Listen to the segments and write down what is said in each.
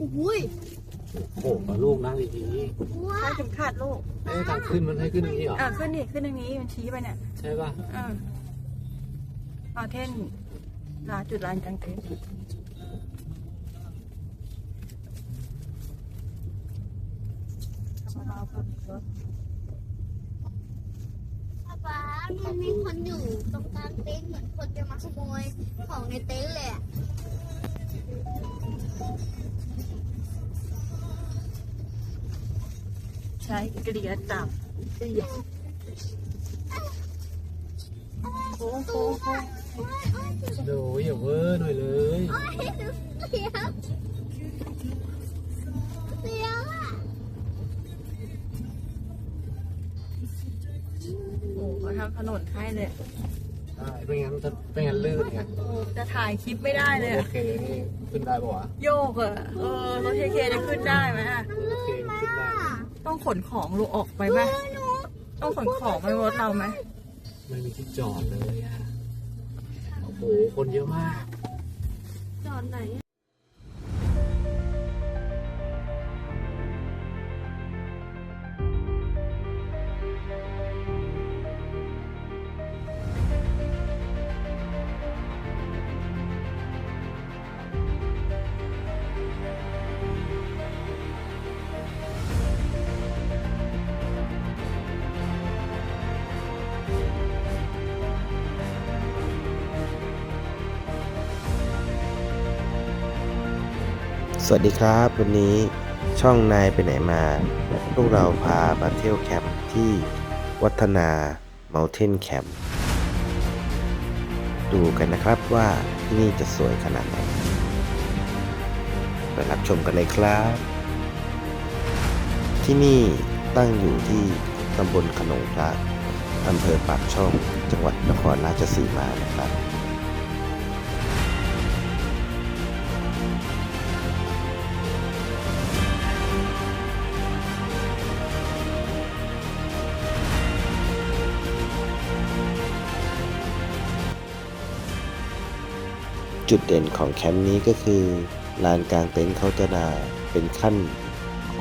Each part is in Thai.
อุ้ยโอ้โหลูกนั่งดีว้าใช้เข็มขัดลูกๆไอ้ทางขึ้นมันให้ขึ้นอย่างนี้เหรอ อ่าขึ้นดิขึ้นทางนี้มันชี้ไปเนี่ยใช่ป่ะอ่าเอาเท่นลานจุดลานกลางเต็นท์ป๊าป๊ามันมีคนอยู่ตรงกลางเต็นท์เหมือนคนจะมาขโมยของในเต็นท์เลยอะ ใช้กระดิ่งจับโค้งโค้งโค้งดูอย่าเวอร์หน่อยเลยโอ้ยเสียวเสียวอะโอ้เขาทำถนนให้เลยใช่ไม่งั้นจะไม่งั้นลื่นไงโอ้จะถ่ายคลิปไม่ได้เลยโออะเคนี่ขึ้นได้ปะวะโยกอะเออรถเคเคจะขึ้นได้ไหมอะโอเคขึ้นได้ ต้องขนของลูกออกไปไหมต้องขนของไปรถเราไหมไม่มีที่จอดเลยอะโอ้โหคนเยอะมาก จอดไหน สวัสดีครับ วันนี้ช่องนายไปไหนมา พวกเราพามาเที่ยวแคมป์ที่วัฒนา Mountain Camp ดูกันนะครับว่าที่นี่จะสวยขนาดไหน ไปรับชมกันเลยครับ ที่นี่ตั้งอยู่ที่ตำบลขนงพระอำเภอปากช่อง จังหวัดนครราชสีมานะครับ จุดเด่นของแคมป์นี้ก็คือลานกลางเต็นท์เขาจะนาเป็นขั้น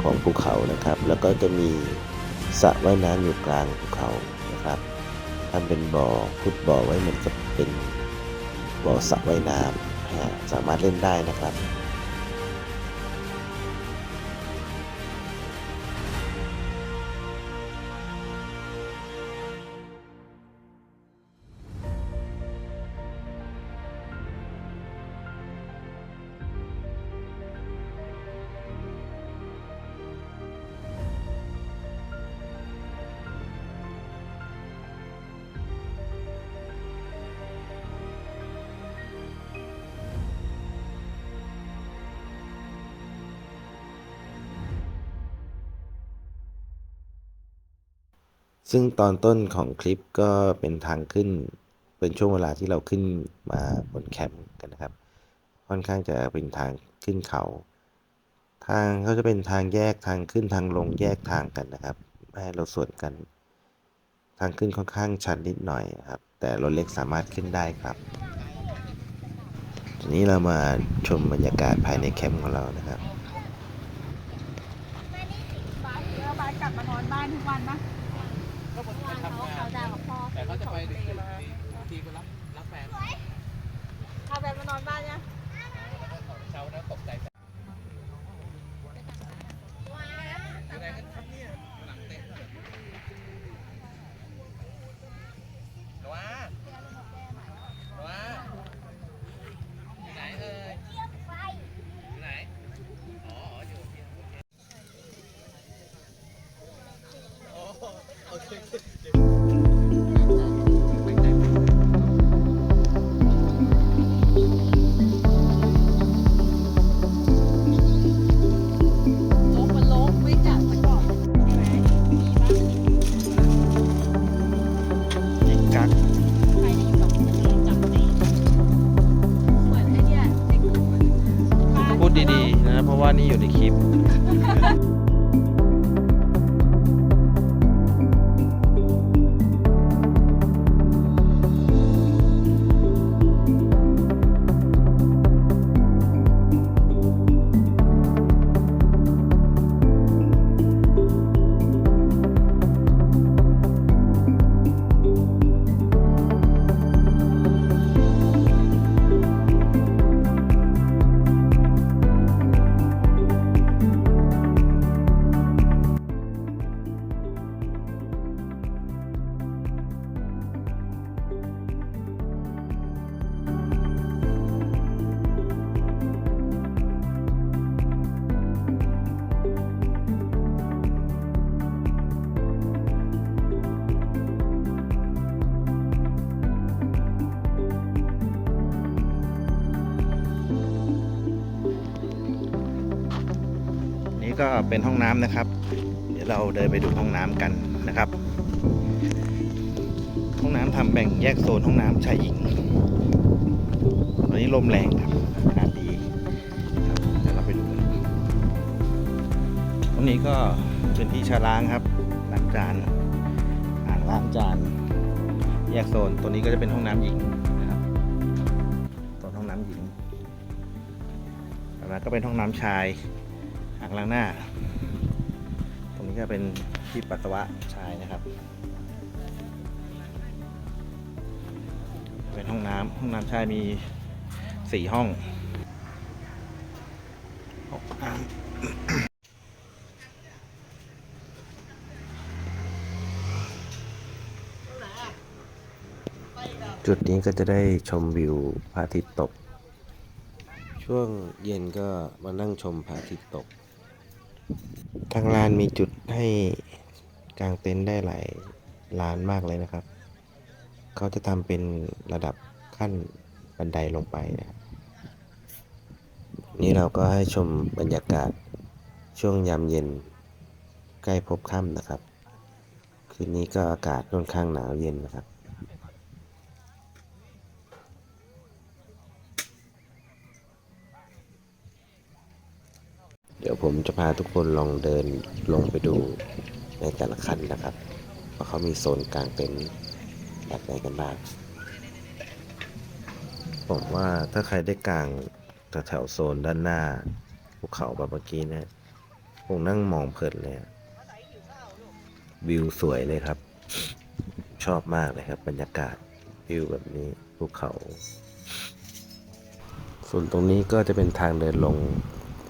ของภูเขานะครับ แล้วก็จะมีสระว่ายน้ำอยู่กลางภูเขานะครับทำเป็นบ่อขุดบ่อไว้เหมือนกับเป็นบ่อสระว่ายน้ำสามารถเล่นได้นะครับ ซึ่งตอนต้นของคลิปก็เป็นทางขึ้น เป็นช่วงเวลาที่เราขึ้นมาบนแคมป์กันนะครับ ค่อนข้างจะเป็นทางขึ้นเขา ทางเขาจะเป็นทางแยกทางขึ้นทางลงแยกทางกันนะครับไม่ให้เราสวนกัน ทางขึ้นค่อนข้างชันนิดหน่อยครับ แต่รถเล็กสามารถขึ้นได้ครับทีนี้เรามาชมบรรยากาศภายในแคมป์ของเรานะครับบ้านแล้วบ้านกลับมานอนบ้านทุกวันปะ ก็ผมไปทำงานเขาดาวกับพ่อแต่เขาจะไปดึกๆบา ก็เป็นห้องน้ำนะครับ เดี๋ยวเราเดินไปดูห้องน้ำกันนะครับ ห้องน้ำทำแบ่งแยกโซนห้องน้ำชายหญิงตอนนี้ลมแรงครับอากาศดีเดี๋ยวเราไปดูกันตรงนี้ก็เป็นที่ชาล้างครับล้างจานอ่างล้างจาน แยกโซนตัวนี้ก็จะเป็นห้องน้ำหญิงนะครับโซนห้องน้ำหญิงต่อมาก็เป็นห้องน้ำชาย อ่างล้างหน้า ตรงนี้ก็เป็นที่ปัสสาวะชายนะครับ เป็นห้องน้ำห้องน้ำชายมีสี่ห้องห้องน้ำจุดนี้ก็จะได้ชมวิวพระอาทิตย์ตก ช่วงเย็นก็มานั่งชมพระอาทิตย์ตก ทางลานมีจุดให้กางเต็นท์ได้หลายลานมากเลยนะครับ เขาจะทำเป็นระดับขั้นบันไดลงไปนะครับนี่เราก็ให้ชมบรรยากาศช่วงยามเย็นใกล้พบค่ำนะครับ คืนนี้ก็อากาศค่อนข้างหนาวเย็นนะครับ เดี๋ยว ผมจะพาทุกคนลองเดินลงไปดูในแต่ละคันนะครับ ว่าเขามีโซนกลางเต็นท์แบบไหนกันบ้างผมว่าถ้าใครได้กลางแถวโซนด้านหน้าภูเขาแบบเมื่อกี้เนะคงนั่งมองเพลินเลยวิวสวยเลยครับ ชอบมากเลยครับ บรรยากาศวิวแบบนี้ภูเขา ส่วนตรงนี้ก็จะเป็นทางเดินลง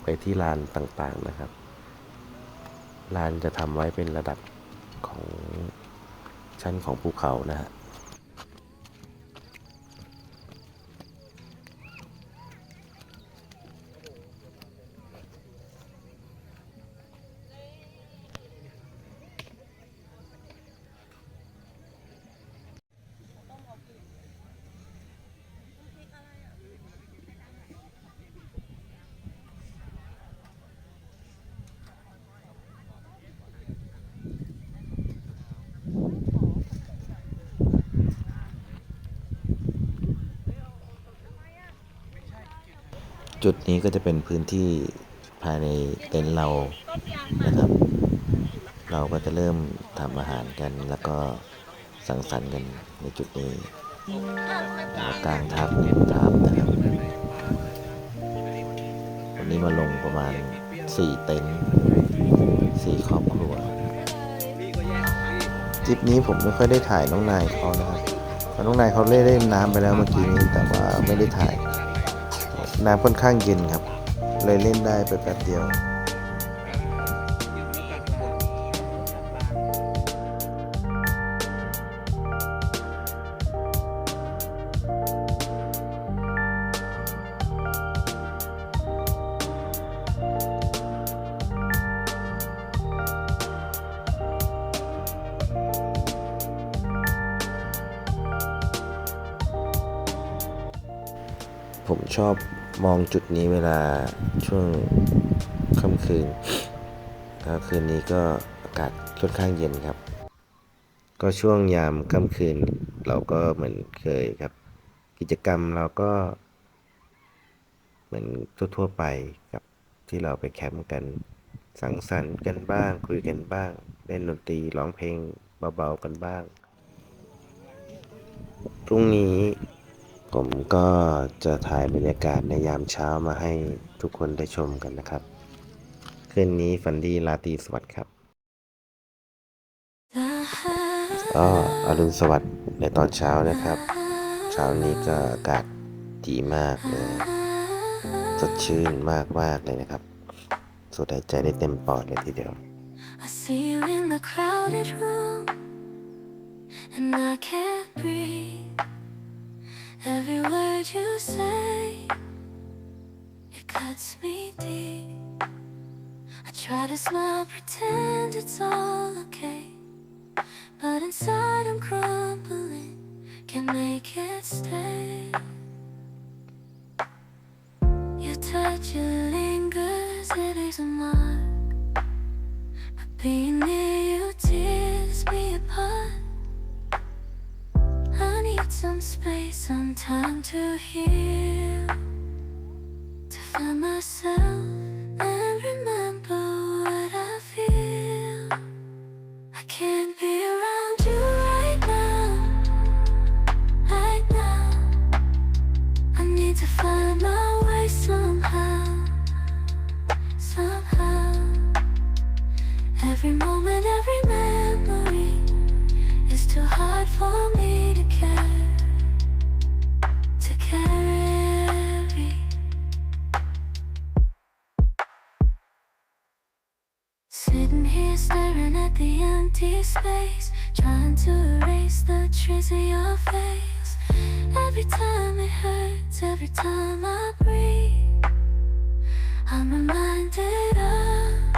ไปที่ลานต่างๆนะครับ ลานจะทำไว้เป็นระดับของชั้นของภูเขานะฮะ จุดนี้ก็จะเป็นพื้นที่ภายในเต็นท์เรานะครับ เราก็จะเริ่มทำอาหารกันแล้วก็สังสรรค์กันในจุดนี้กลางทับริมทับนะครับ วันนี้มาลงประมาณ 4 เต็นท์4ครอบครัวทริปนี้ผมไม่ค่อยได้ถ่ายน้องนายเขานะครับเพราะน้องนายเขาเล่นเล่นน้ำไปแล้วเมื่อกี้นี้แต่ว่าไม่ได้ถ่าย น้ำค่อนข้างเย็นครับ เลยเล่นได้ไปแป๊บเดียว ผมชอบ มองจุดนี้เวลาช่วงค่ำคืนแล้วคืนนี้ก็อากาศค่อนข้างเย็นครับ ก็ช่วงยามค่ำคืนเราก็เหมือนเคยครับ กิจกรรมเราก็ เหมือนทั่วๆไปกับที่เราไปแคมป์กันสังสรรค์กันบ้าง คุยกันบ้าง เล่นดนตรีร้องเพลงเบาๆกันบ้าง พรุ่งนี้ ผมก็จะถ่ายบรรยากาศในยามเช้ามาให้ทุกคนได้ชมกันนะครับ คืนนี้ฝันดีราตรีสวัสดิ์ครับก็อรุณสวัสดิ์ในตอนเช้านะครับ เช้านี้ก็อากาศดีมากเลยสดชื่นมากมากเลยนะครับสูดหายใจได้เต็มปอดเลยทีเดียว I see you in the crowded room, and I can't breathe. Every word you say, it cuts me deep. I try to smile, pretend it's all okay, but inside I'm crumbling. Can't make it stay. Your touch, it lingers, it leaves a mark. But Being near you tears me apart. I need some space, some time to heal. To find myself and space, trying to erase the trace of your face. Every time it hurts, every time I breathe, I'm reminded of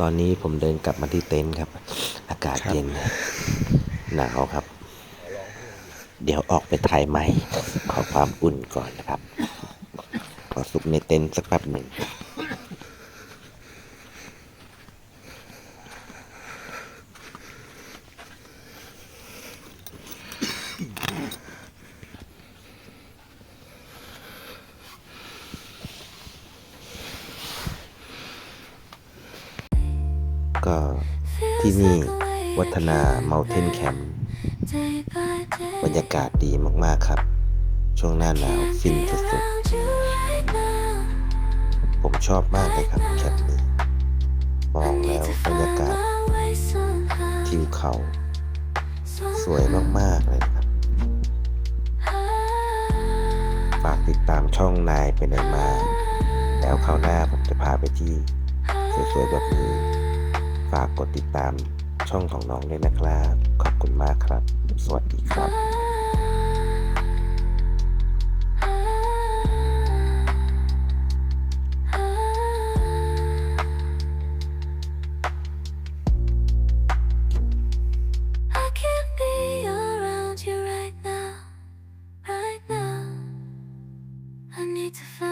ตอนนี้ผมเดินกลับมาที่เต็นท์ครับ อากาศเย็นหนาวครับ เดี๋ยวออกไปถ่ายไหมขอความอุ่นก่อนนะครับ ขอซุกในเต็นท์สักแป๊บหนึ่ง ก็ ที่นี่วัฒนา Mountain Camp บรรยากาศดีมาก ๆ ครับ ช่วงหน้าหนาวฟินสุดๆผมชอบมากเลยครับแคมป์นี้ มองแล้วบรรยากาศทิวเขา สวยมาก ๆ เลยครับ ฝากติดตามช่องนายไปไหนมา แล้วคราวหน้าผมจะพาไปที่สวยๆแบบนี้ ฝากกดติดตามช่องของน้องด้วยนะครับ ขอบคุณมากครับ สวัสดีครับ to find